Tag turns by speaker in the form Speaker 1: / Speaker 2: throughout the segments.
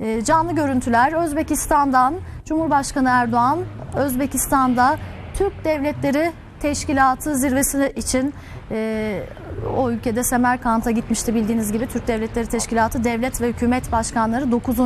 Speaker 1: e, canlı görüntüler Özbekistan'dan Cumhurbaşkanı Erdoğan Özbekistan'da Türk Devletleri Teşkilatı zirvesi için e, o ülkede Semerkant'a gitmişti bildiğiniz gibi Türk Devletleri Teşkilatı devlet ve hükümet başkanları 9.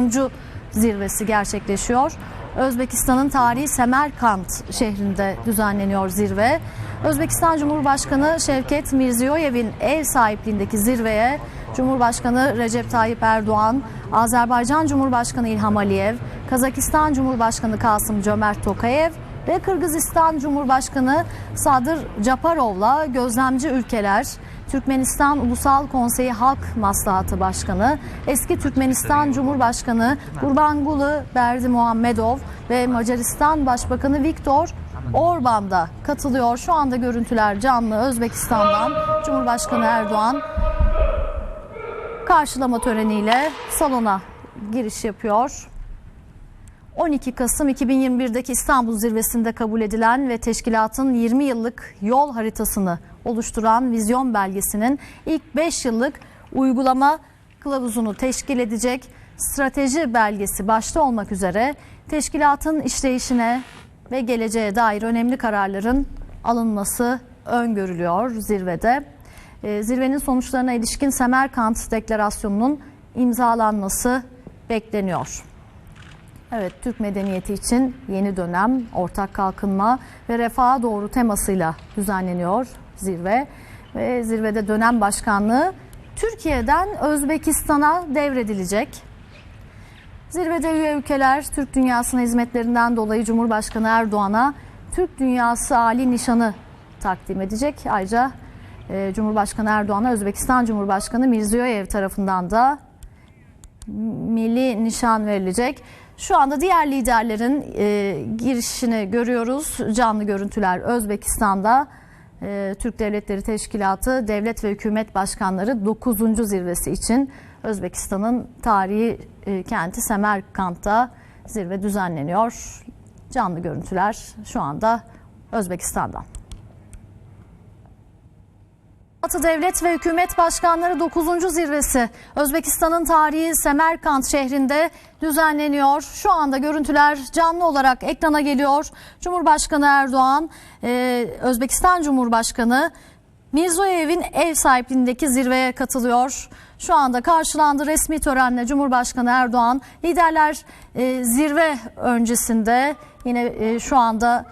Speaker 1: zirvesi gerçekleşiyor. Özbekistan'ın tarihi Semerkant şehrinde düzenleniyor zirve. Özbekistan Cumhurbaşkanı Şevket Mirziyoyev'in ev sahipliğindeki zirveye Cumhurbaşkanı Recep Tayyip Erdoğan, Azerbaycan Cumhurbaşkanı İlham Aliyev, Kazakistan Cumhurbaşkanı Kasım Cömert Tokayev ve Kırgızistan Cumhurbaşkanı Sadır Japarov'la gözlemci ülkeler, Türkmenistan Ulusal Konseyi Halk Maslahatı Başkanı, eski Türkmenistan Cumhurbaşkanı Gurbanguly Berdimuhamedov ve Macaristan Başbakanı Viktor Orban da katılıyor. Şu anda görüntüler canlı Özbekistan'dan Cumhurbaşkanı Erdoğan karşılama töreniyle salona giriş yapıyor. 12 Kasım 2021'deki İstanbul Zirvesi'nde kabul edilen ve teşkilatın 20 yıllık yol haritasını oluşturan vizyon belgesinin ilk 5 yıllık uygulama kılavuzunu teşkil edecek strateji belgesi başta olmak üzere teşkilatın işleyişine ve geleceğe dair önemli kararların alınması öngörülüyor zirvede. Ee, Zirvenin sonuçlarına ilişkin Semerkant Deklarasyonu'nun imzalanması bekleniyor. Evet, Türk medeniyeti için yeni dönem, ortak kalkınma ve refaha doğru temasıyla düzenleniyor zirve. Ve zirvede dönem başkanlığı Türkiye'den Özbekistan'a devredilecek. Zirvede üye ülkeler Türk dünyasına hizmetlerinden dolayı Cumhurbaşkanı Erdoğan'a Türk Dünyası Ali Nişanı takdim edecek. Ayrıca e, Cumhurbaşkanı Erdoğan'a Özbekistan Cumhurbaşkanı Mirziyoyev tarafından da milli nişan verilecek. Şu anda diğer liderlerin e, girişini görüyoruz. Canlı görüntüler Özbekistan'da. E, Türk Devletleri Teşkilatı Devlet ve Hükümet Başkanları 9. zirvesi için Özbekistan'ın tarihi e, kenti Semerkant'ta zirve düzenleniyor. Canlı görüntüler şu anda Özbekistan'dan. Batı Devlet ve Hükümet Başkanları 9. zirvesi Özbekistan'ın tarihi Semerkant şehrinde düzenleniyor. Şu anda görüntüler canlı olarak ekrana geliyor. Cumhurbaşkanı Erdoğan, e, Özbekistan Cumhurbaşkanı Mirzoyev'in ev sahipliğindeki zirveye katılıyor. Şu anda karşılandı resmi törenle Cumhurbaşkanı Erdoğan. Liderler e, zirve öncesinde yine e, şu anda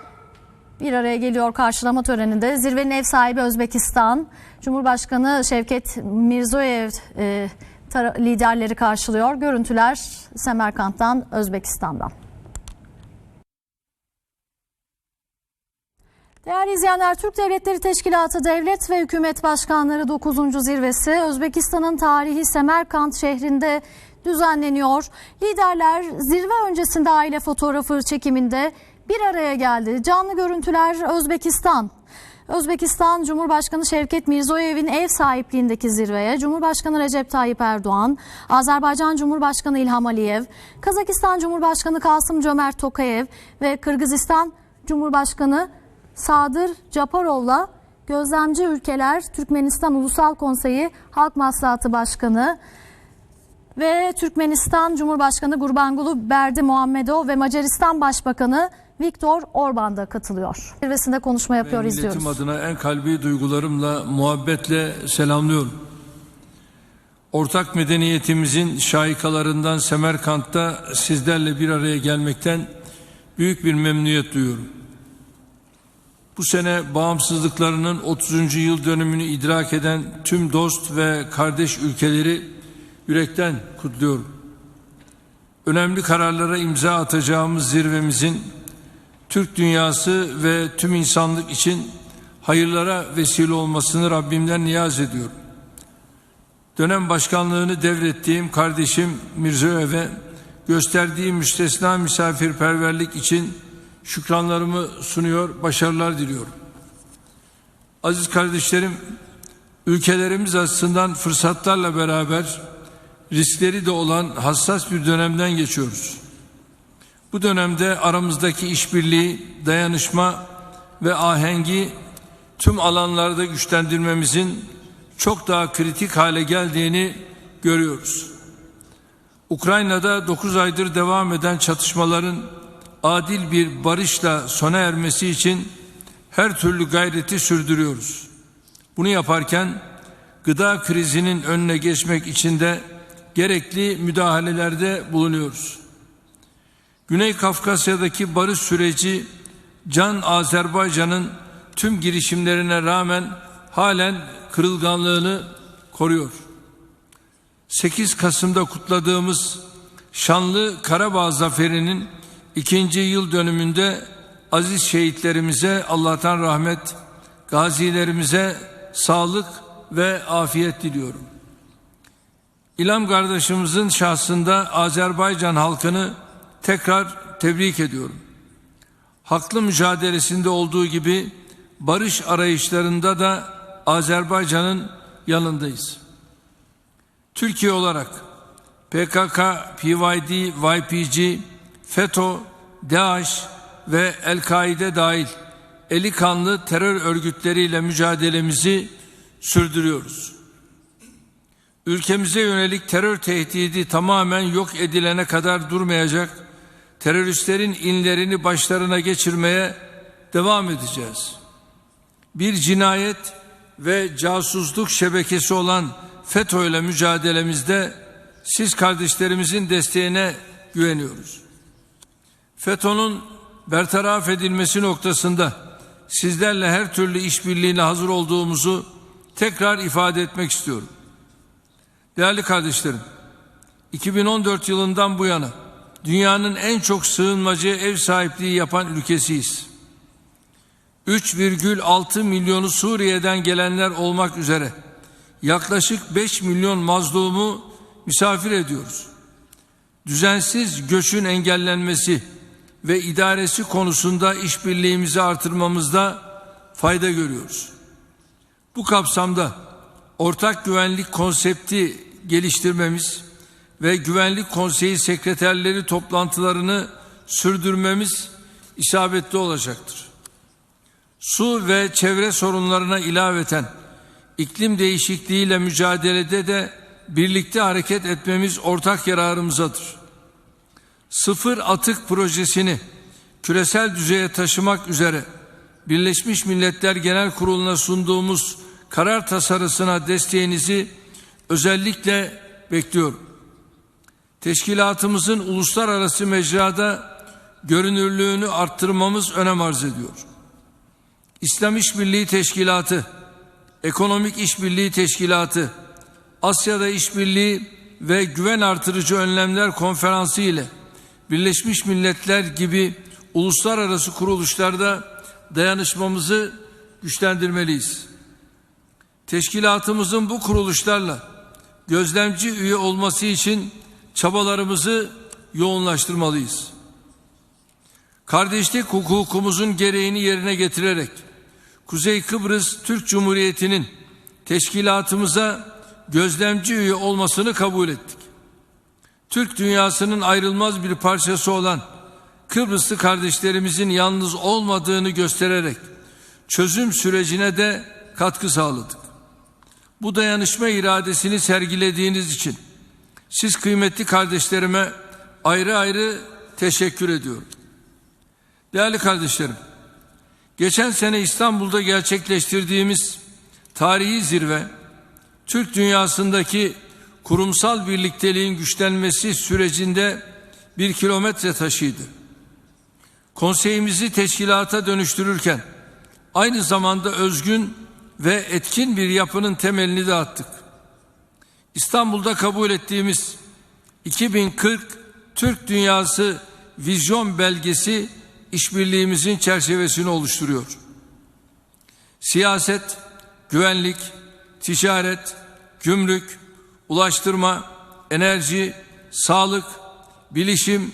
Speaker 1: bir araya geliyor karşılama töreninde. Zirvenin ev sahibi Özbekistan. Cumhurbaşkanı Şevket Mirzoyev e, liderleri karşılıyor. Görüntüler Semerkant'tan, Özbekistan'dan. Değerli izleyenler, Türk Devletleri Teşkilatı Devlet ve Hükümet Başkanları 9. zirvesi Özbekistan'ın tarihi Semerkant şehrinde düzenleniyor. Liderler zirve öncesinde aile fotoğrafı çekiminde bir araya geldi. Canlı görüntüler Özbekistan. Özbekistan Cumhurbaşkanı Şevket Mirzoyev'in ev sahipliğindeki zirveye Cumhurbaşkanı Recep Tayyip Erdoğan, Azerbaycan Cumhurbaşkanı İlham Aliyev, Kazakistan Cumhurbaşkanı Kasım Cömert Tokayev ve Kırgızistan Cumhurbaşkanı Sadır Japarov'la gözlemci ülkeler Türkmenistan Ulusal Konseyi Halk Maslahatı Başkanı ve Türkmenistan Cumhurbaşkanı Gurbanguly Berdimuhamedov ve Macaristan Başbakanı Viktor Orban da katılıyor. Zirvesinde konuşma yapıyor
Speaker 2: Milletim
Speaker 1: izliyoruz.
Speaker 2: adına en kalbi duygularımla, muhabbetle selamlıyorum. Ortak medeniyetimizin şahikalarından Semerkant'ta sizlerle bir araya gelmekten büyük bir memnuniyet duyuyorum. Bu sene bağımsızlıklarının 30. yıl dönümünü idrak eden tüm dost ve kardeş ülkeleri yürekten kutluyorum. Önemli kararlara imza atacağımız zirvemizin Türk dünyası ve tüm insanlık için hayırlara vesile olmasını Rabbimden niyaz ediyorum. Dönem başkanlığını devrettiğim kardeşim Mirzoev'e gösterdiği müstesna misafirperverlik için şükranlarımı sunuyor, başarılar diliyorum. Aziz kardeşlerim, ülkelerimiz açısından fırsatlarla beraber riskleri de olan hassas bir dönemden geçiyoruz. Bu dönemde aramızdaki işbirliği, dayanışma ve ahengi tüm alanlarda güçlendirmemizin çok daha kritik hale geldiğini görüyoruz. Ukrayna'da 9 aydır devam eden çatışmaların adil bir barışla sona ermesi için her türlü gayreti sürdürüyoruz. Bunu yaparken gıda krizinin önüne geçmek için de gerekli müdahalelerde bulunuyoruz. Güney Kafkasya'daki barış süreci Can Azerbaycan'ın tüm girişimlerine rağmen halen kırılganlığını koruyor. 8 Kasım'da kutladığımız şanlı Karabağ Zaferi'nin ikinci yıl dönümünde aziz şehitlerimize Allah'tan rahmet, gazilerimize sağlık ve afiyet diliyorum. İlham kardeşimizin şahsında Azerbaycan halkını tekrar tebrik ediyorum. Haklı mücadelesinde olduğu gibi barış arayışlarında da Azerbaycan'ın yanındayız. Türkiye olarak PKK, PYD, YPG, FETÖ, DAEŞ ve El-Kaide dahil eli kanlı terör örgütleriyle mücadelemizi sürdürüyoruz. Ülkemize yönelik terör tehdidi tamamen yok edilene kadar durmayacak, teröristlerin inlerini başlarına geçirmeye devam edeceğiz. Bir cinayet ve casusluk şebekesi olan FETÖ ile mücadelemizde siz kardeşlerimizin desteğine güveniyoruz. FETÖ'nün bertaraf edilmesi noktasında sizlerle her türlü işbirliğine hazır olduğumuzu tekrar ifade etmek istiyorum. Değerli kardeşlerim, 2014 yılından bu yana dünyanın en çok sığınmacı ev sahipliği yapan ülkesiyiz. 3,6 milyonu Suriye'den gelenler olmak üzere yaklaşık 5 milyon mazlumu misafir ediyoruz. Düzensiz göçün engellenmesi ve idaresi konusunda işbirliğimizi artırmamızda fayda görüyoruz. Bu kapsamda ortak güvenlik konsepti geliştirmemiz ve güvenlik konseyi sekreterleri toplantılarını sürdürmemiz isabetli olacaktır. Su ve çevre sorunlarına ilaveten iklim değişikliğiyle mücadelede de birlikte hareket etmemiz ortak yararımızadır. Sıfır atık projesini küresel düzeye taşımak üzere Birleşmiş Milletler Genel Kurulu'na sunduğumuz karar tasarısına desteğinizi özellikle bekliyorum. Teşkilatımızın uluslararası mecrada görünürlüğünü arttırmamız önem arz ediyor. İslam İşbirliği Teşkilatı, Ekonomik İşbirliği Teşkilatı, Asya'da İşbirliği ve Güven Artırıcı Önlemler Konferansı ile Birleşmiş Milletler gibi uluslararası kuruluşlarda dayanışmamızı güçlendirmeliyiz. Teşkilatımızın bu kuruluşlarla gözlemci üye olması için çabalarımızı yoğunlaştırmalıyız. Kardeşlik hukukumuzun gereğini yerine getirerek Kuzey Kıbrıs Türk Cumhuriyeti'nin teşkilatımıza gözlemci üye olmasını kabul ettik. Türk dünyasının ayrılmaz bir parçası olan Kıbrıslı kardeşlerimizin yalnız olmadığını göstererek çözüm sürecine de katkı sağladık. Bu dayanışma iradesini sergilediğiniz için siz kıymetli kardeşlerime ayrı ayrı teşekkür ediyorum. Değerli kardeşlerim, geçen sene İstanbul'da gerçekleştirdiğimiz tarihi zirve, Türk dünyasındaki kurumsal birlikteliğin güçlenmesi sürecinde bir kilometre taşıydı. Konseyimizi teşkilata dönüştürürken aynı zamanda özgün ve etkin bir yapının temelini de attık. İstanbul'da kabul ettiğimiz 2040 Türk Dünyası Vizyon Belgesi işbirliğimizin çerçevesini oluşturuyor. Siyaset, güvenlik, ticaret, gümrük, ulaştırma, enerji, sağlık, bilişim,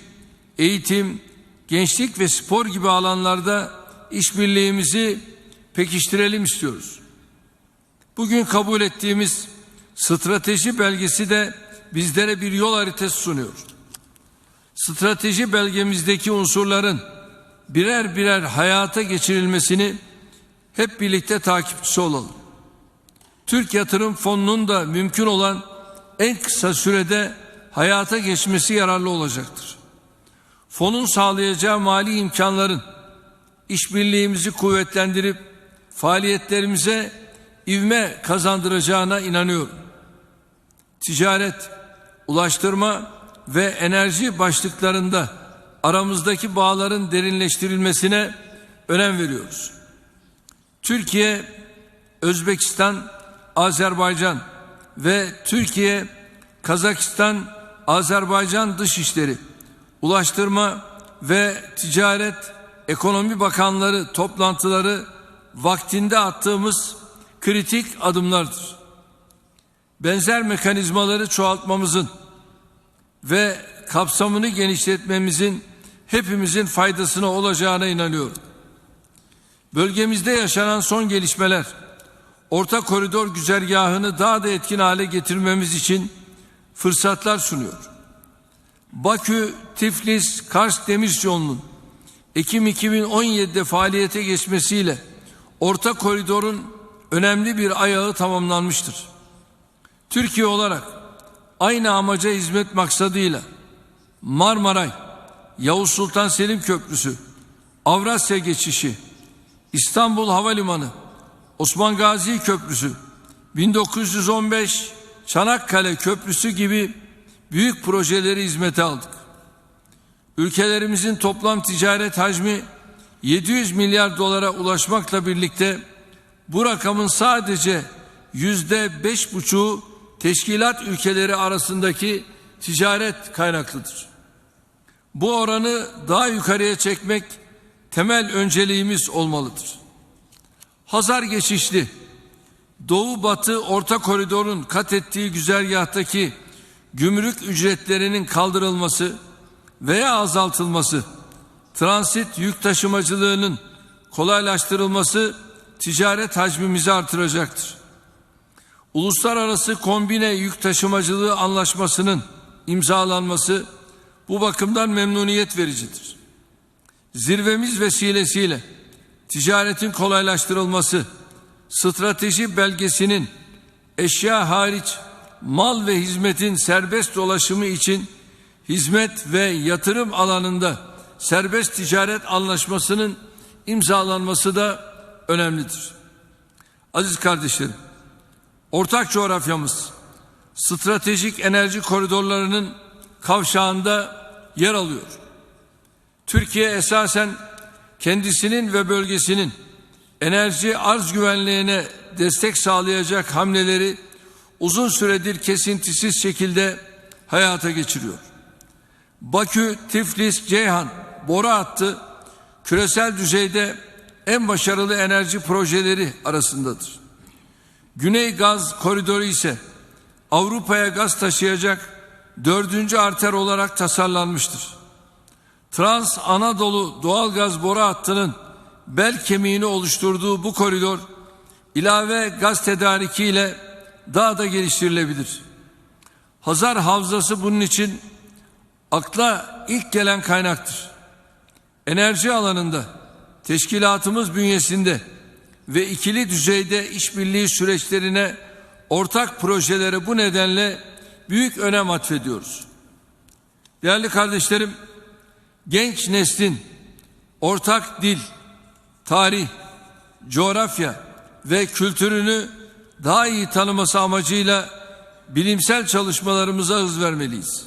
Speaker 2: eğitim, gençlik ve spor gibi alanlarda işbirliğimizi pekiştirelim istiyoruz. Bugün kabul ettiğimiz strateji belgesi de bizlere bir yol haritası sunuyor. Strateji belgemizdeki unsurların birer birer hayata geçirilmesini hep birlikte takipçisi olalım. Türk Yatırım Fonu'nun da mümkün olan en kısa sürede hayata geçmesi yararlı olacaktır. Fonun sağlayacağı mali imkanların işbirliğimizi kuvvetlendirip faaliyetlerimize ivme kazandıracağına inanıyorum. Ticaret, ulaştırma ve enerji başlıklarında aramızdaki bağların derinleştirilmesine önem veriyoruz. Türkiye, Özbekistan, Azerbaycan ve Türkiye, Kazakistan, Azerbaycan Dışişleri, Ulaştırma ve Ticaret Ekonomi Bakanları toplantıları vaktinde attığımız kritik adımlardır. Benzer mekanizmaları çoğaltmamızın ve kapsamını genişletmemizin hepimizin faydasına olacağına inanıyorum. Bölgemizde yaşanan son gelişmeler orta koridor güzergahını daha da etkin hale getirmemiz için fırsatlar sunuyor. Bakü, Tiflis, Kars Demir Yolu'nun Ekim 2017'de faaliyete geçmesiyle orta koridorun önemli bir ayağı tamamlanmıştır. Türkiye olarak aynı amaca hizmet maksadıyla Marmaray, Yavuz Sultan Selim Köprüsü, Avrasya geçişi, İstanbul Havalimanı, Osman Gazi Köprüsü, 1915 Çanakkale Köprüsü gibi büyük projeleri hizmete aldık. Ülkelerimizin toplam ticaret hacmi 700 milyar dolara ulaşmakla birlikte bu rakamın sadece yüzde beş buçuğu teşkilat ülkeleri arasındaki ticaret kaynaklıdır. Bu oranı daha yukarıya çekmek temel önceliğimiz olmalıdır. Hazar geçişli Doğu Batı Orta Koridor'un kat ettiği güzergahtaki gümrük ücretlerinin kaldırılması veya azaltılması, transit yük taşımacılığının kolaylaştırılması ticaret hacmimizi artıracaktır. Uluslararası kombine yük taşımacılığı anlaşmasının imzalanması bu bakımdan memnuniyet vericidir. Zirvemiz vesilesiyle ticaretin kolaylaştırılması, strateji belgesinin eşya hariç mal ve hizmetin serbest dolaşımı için hizmet ve yatırım alanında serbest ticaret anlaşmasının imzalanması da önemlidir. Aziz kardeşlerim, ortak coğrafyamız stratejik enerji koridorlarının kavşağında yer alıyor. Türkiye esasen kendisinin ve bölgesinin enerji arz güvenliğine destek sağlayacak hamleleri uzun süredir kesintisiz şekilde hayata geçiriyor. Bakü, Tiflis, Ceyhan boru hattı küresel düzeyde en başarılı enerji projeleri arasındadır. Güney Gaz Koridoru ise Avrupa'ya gaz taşıyacak dördüncü arter olarak tasarlanmıştır. Trans Anadolu doğalgaz boru hattının bel kemiğini oluşturduğu bu koridor ilave gaz tedarikiyle daha da geliştirilebilir. Hazar Havzası bunun için akla ilk gelen kaynaktır. Enerji alanında teşkilatımız bünyesinde ve ikili düzeyde işbirliği süreçlerine ortak projelere bu nedenle büyük önem atfediyoruz. Değerli kardeşlerim, genç neslin ortak dil, tarih, coğrafya ve kültürünü daha iyi tanıması amacıyla bilimsel çalışmalarımıza hız vermeliyiz.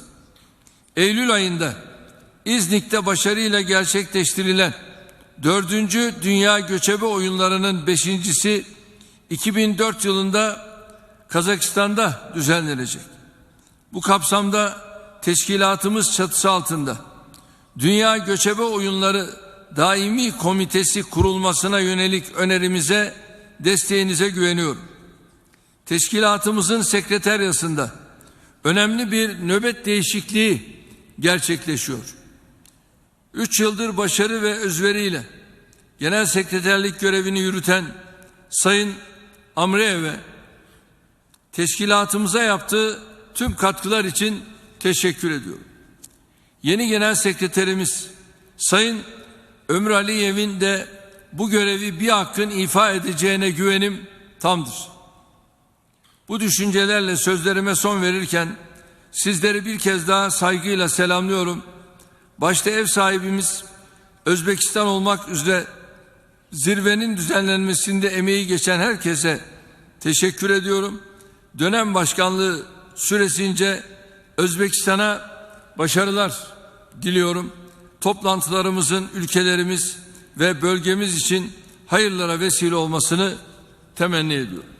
Speaker 2: Eylül ayında İznik'te başarıyla gerçekleştirilen dördüncü Dünya Göçebe Oyunları'nın beşincisi 2004 yılında Kazakistan'da düzenlenecek. Bu kapsamda teşkilatımız çatısı altında Dünya Göçebe Oyunları Daimi Komitesi kurulmasına yönelik önerimize desteğinize güveniyorum. Teşkilatımızın sekreteryasında önemli bir nöbet değişikliği gerçekleşiyor. Üç yıldır başarı ve özveriyle genel sekreterlik görevini yürüten Sayın Amreyev'e teşkilatımıza yaptığı tüm katkılar için teşekkür ediyorum. Yeni genel sekreterimiz Sayın Ömür Aliyev'in de bu görevi bir hakkın ifa edeceğine güvenim tamdır. Bu düşüncelerle sözlerime son verirken sizleri bir kez daha saygıyla selamlıyorum. Başta ev sahibimiz Özbekistan olmak üzere zirvenin düzenlenmesinde emeği geçen herkese teşekkür ediyorum. Dönem başkanlığı süresince Özbekistan'a başarılar diliyorum. Toplantılarımızın ülkelerimiz ve bölgemiz için hayırlara vesile olmasını temenni ediyorum.